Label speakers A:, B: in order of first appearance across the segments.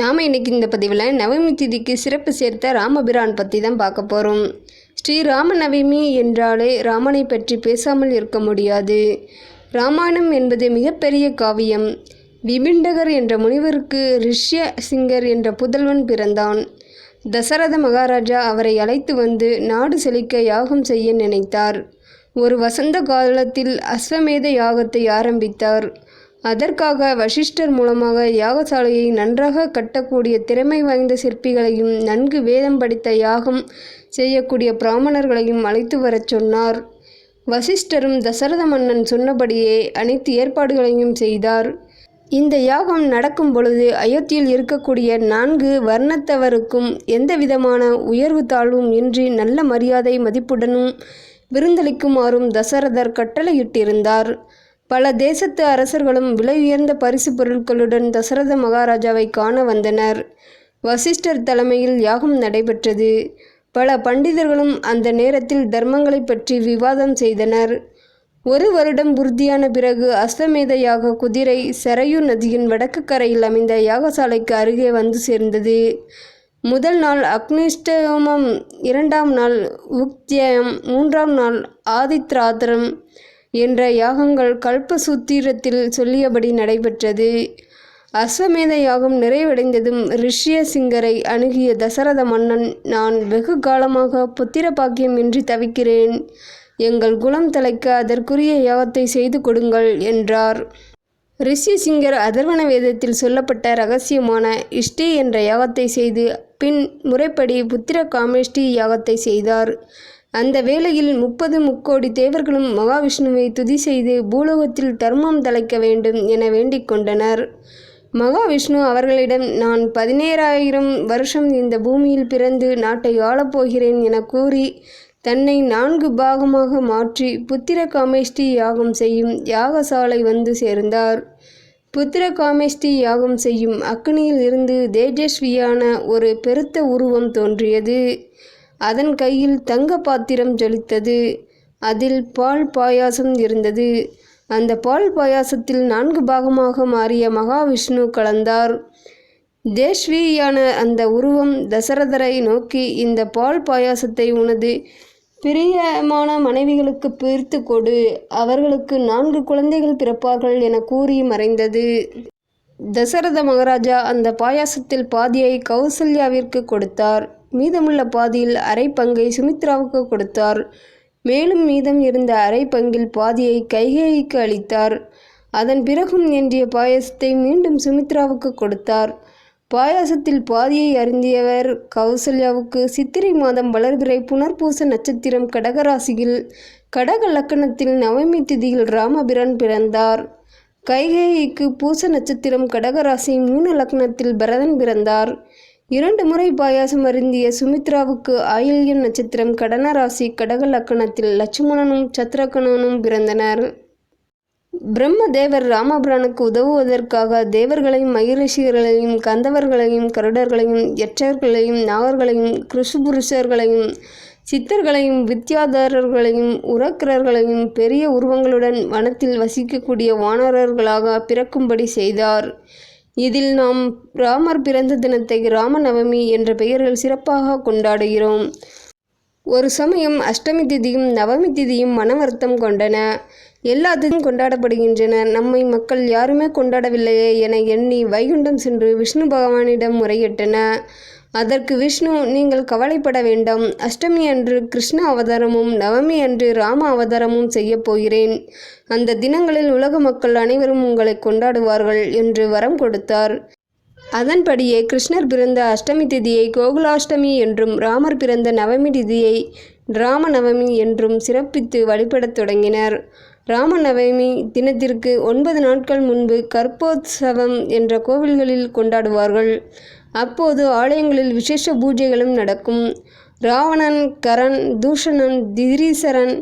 A: நாம் இன்றைக்கி இந்த பதிவில் நவமி திதிக்கு சிறப்பு சேர்த்த ராமபிரான் பற்றி தான் பார்க்க போகிறோம் ஸ்ரீ ராம நவமி என்றாலே ராமனை பற்றி பேசாமல் இருக்க முடியாது. ராமாயணம் என்பது மிகப்பெரிய காவியம். விபிண்டகர் என்ற முனிவருக்கு ரிஷ்ய சிங்கர் என்ற புதல்வன் பிறந்தான். தசரத மகாராஜா அவரை அழைத்து வந்து நாடு செழிக்க யாகம் செய்ய நினைத்தார். ஒரு வசந்த காலத்தில் அஸ்வமேத யாகத்தை ஆரம்பித்தார். அதற்காக வசிஷ்டர் மூலமாக யாகசாலையை நன்றாக கட்டக்கூடிய திறமை வாய்ந்த சிற்பிகளையும் நன்கு வேதம் படித்த யாகம் செய்யக்கூடிய பிராமணர்களையும் அழைத்து வரச் சொன்னார். வசிஷ்டரும் தசரத மன்னன் சொன்னபடியே அனைத்து ஏற்பாடுகளையும் செய்தார். இந்த யாகம் நடக்கும் பொழுது அயோத்தியில் இருக்கக்கூடிய நான்கு வர்ணத்தவருக்கும் எந்த விதமான உயர்வு தாழ்வும் இன்றி நல்ல மரியாதை மதிப்புடனும் விருந்தளிக்குமாறும் தசரதர் கட்டளையிட்டிருந்தார். பல தேசத்து அரசர்களும் விலை உயர்ந்த பரிசு பொருட்களுடன் தசரத மகாராஜாவை காண வந்தனர். வசிஷ்டர் தலைமையில் யாகம் நடைபெற்றது. பல பண்டிதர்களும் அந்த நேரத்தில் தர்மங்களை பற்றி விவாதம் செய்தனர். ஒரு வருடம் உறுதியான பிறகு அஸ்வமேத யாக குதிரை சரையு நதியின் வடக்கு கரையில் அமைந்த யாகசாலைக்கு அருகே வந்து சேர்ந்தது. முதல் நாள் அக்னிஷ்டோமம் இரண்டாம் நாள் உக்தியம் மூன்றாம் நாள் ஆதித்ராத்திரம் என்ற யாகங்கள் கல்ப சூத்திரத்தில் சொல்லியபடி நடைபெற்றது. அஸ்வமேத யாகம் நிறைவடைந்ததும் ரிஷ்ய சிங்கரை அணுகிய தசரத மன்னன் நான் வெகு காலமாக புத்திர பாக்கியமின்றி தவிக்கிறேன். எங்கள் குலம் தலைக்க அதற்குரிய யாகத்தை செய்து கொடுங்கள் என்றார். ரிஷிசிங்கர் அதர்வன வேதத்தில் சொல்லப்பட்ட ரகசியமான இஷ்டி என்ற யாகத்தை செய்து பின் முறைப்படி புத்திர காமேஷ்டி யாகத்தை செய்தார். அந்த வேளையில் முப்பது முக்கோடி தேவர்களும் மகாவிஷ்ணுவை துதி செய்து பூலோகத்தில் தர்மம் தலைக்க வேண்டும் என வேண்டிக் கொண்டனர். மகாவிஷ்ணு அவர்களிடம் நான் பதினேழாயிரம் வருஷம் இந்த பூமியில் பிறந்து நாட்டை ஆளப்போகிறேன் என கூறி தன்னை நான்கு பாகமாக மாற்றி புத்திர காமேஷ்டி யாகம் செய்யும் யாகசாலை வந்து சேர்ந்தார். புத்திர காமேஷ்டி யாகம் செய்யும் அக்னியில் இருந்து தேஜஸ்வியான ஒரு பெருத்த உருவம் தோன்றியது. அதன் கையில் தங்க பாத்திரம் ஜொலித்தது. அதில் பால் பாயாசம் இருந்தது. அந்த பால் பாயாசத்தில் நான்கு பாகமாக மாறிய மகாவிஷ்ணு கலந்தார். தேஷ்வியான அந்த உருவம் தசரதரை நோக்கி இந்த பால் பாயாசத்தை உனது பிரியமான மனைவிகளுக்கு பிரித்து கொடு. அவர்களுக்கு நான்கு குழந்தைகள் பிறப்பார்கள் என கூறி மறைந்தது. தசரத மகாராஜா அந்த பாயாசத்தில் பாதியை கௌசல்யாவிற்கு கொடுத்தார். மீதமுள்ள பாதியில் அரை பங்கை சுமித்ராவுக்கு கொடுத்தார். மேலும் மீதம் இருந்த அரை பங்கில் பாதியை கைகேயிக்கு அளித்தார். அதன் பிறகும் எஞ்சிய பாயசத்தை மீண்டும் சுமித்ராவுக்கு கொடுத்தார். பாயாசத்தில் பாதியை அருந்தியவர் கௌசல்யாவுக்கு சித்திரை மாதம் வளர்பிறை புனர்பூச நட்சத்திரம் கடகராசியில் கடக லக்கணத்தில் நவமி திதியில் ராமபிரான் பிறந்தார். கைகேயிக்கு பூச நட்சத்திரம் கடகராசி மூணு லக்னத்தில் பரதன் பிறந்தார். இரண்டு முறை பாயாசம் அருந்திய சுமித்ராவுக்கு ஆயில்யம் நட்சத்திரம் கடனராசி கடக லக்கணத்தில் லட்சுமணனும் சத்ரகணனும் பிறந்தனர். பிரம்மதேவர் ராமபிரானுக்கு உதவுவதற்காக தேவர்களையும் மகிரிஷிகர்களையும் கந்தவர்களையும் கருடர்களையும் யட்சர்களையும் நாகர்களையும் கிருஷுபுருஷர்களையும் சித்தர்களையும் வித்யாதாரர்களையும் உரக்கிரர்களையும் பெரிய உருவங்களுடன் வனத்தில் வசிக்கக்கூடிய வானரர்களாக பிறக்கும்படி செய்தார். இதில் நாம் ராமர் பிறந்த தினத்தை ராமநவமி என்ற பெயரில் சிறப்பாக கொண்டாடுகிறோம். ஒரு சமயம் அஷ்டமி திதியும் நவமி திதியும் மனவர்த்தம் கொண்டன. எல்லா திதியும் கொண்டாடப்படுகின்றன. நம்மை மக்கள் யாருமே கொண்டாடவில்லையே என எண்ணி வைகுண்டம் சென்று விஷ்ணு பகவானிடம் முறையிட்டன. அதற்கு விஷ்ணு நீங்கள் கவலைப்பட வேண்டாம். அஷ்டமி அன்று கிருஷ்ண அவதாரமும் நவமி அன்று ராம அவதாரமும் செய்யப் போகிறேன். அந்த தினங்களில் உலக மக்கள் அனைவரும் உங்களை கொண்டாடுவார்கள் என்று வரம் கொடுத்தார். அதன்படியே கிருஷ்ணர் பிறந்த அஷ்டமி திதியை கோகுலாஷ்டமி என்றும் ராமர் பிறந்த நவமி திதியை ராமநவமி என்றும் சிறப்பித்து வழிபடத் தொடங்கினர். ராமநவமி தினத்திற்கு ஒன்பது நாட்கள் முன்பு கற்போத்சவம் என்ற கோவில்களில் கொண்டாடுவார்கள். அப்போது ஆலயங்களில் விசேஷ பூஜைகளும் நடக்கும். ராவணன் கரண் தூஷணன் திரீசரன்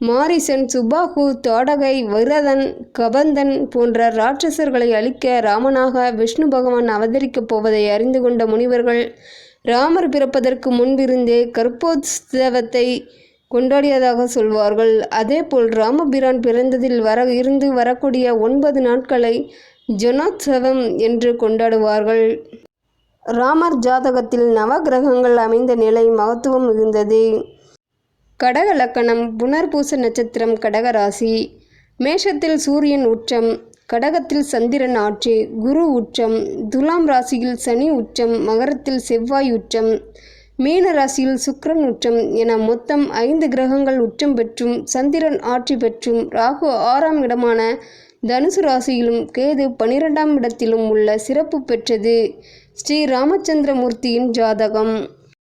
A: மாரிசன் சுபாகு தோடகை விரதன் கபந்தன் போன்ற ராட்சசர்களை அழிக்க ராமனாக விஷ்ணு பகவான் அவதரிக்கப் போவதை அறிந்து கொண்ட முனிவர்கள் ராமர் பிறப்பதற்கு முன்பிருந்தே கற்போத்சவத்தை கொண்டாடியதாக சொல்வார்கள். அதேபோல் ராமபிரான் பிறந்ததில் வர இருந்து வரக்கூடிய ஒன்பது நாட்களை ஜனோத்சவம் என்று கொண்டாடுவார்கள். ராமர் ஜாதகத்தில் நவகிரகங்கள் அமைந்த நிலை மகத்துவம் மிகுந்தது. கடக லக்கணம் புனர்பூச நட்சத்திரம் கடகராசி மேஷத்தில் சூரியன் உச்சம் கடகத்தில் சந்திரன் ஆட்சி குரு உச்சம் துலாம் ராசியில் சனி உச்சம் மகரத்தில் செவ்வாய் உச்சம் மீன ராசியில் சுக்கரன் உச்சம் என மொத்தம் ஐந்து கிரகங்கள் உச்சம் பெற்றும் சந்திரன் ஆட்சி பெற்றும் ராகு ஆறாம் இடமான தனுசு ராசியிலும் கேது பனிரெண்டாம் இடத்திலும் உள்ள சிறப்பு பெற்றது. ஸ்ரீ ராமச்சந்திரமூர்த்தியின் ஜாதகம்.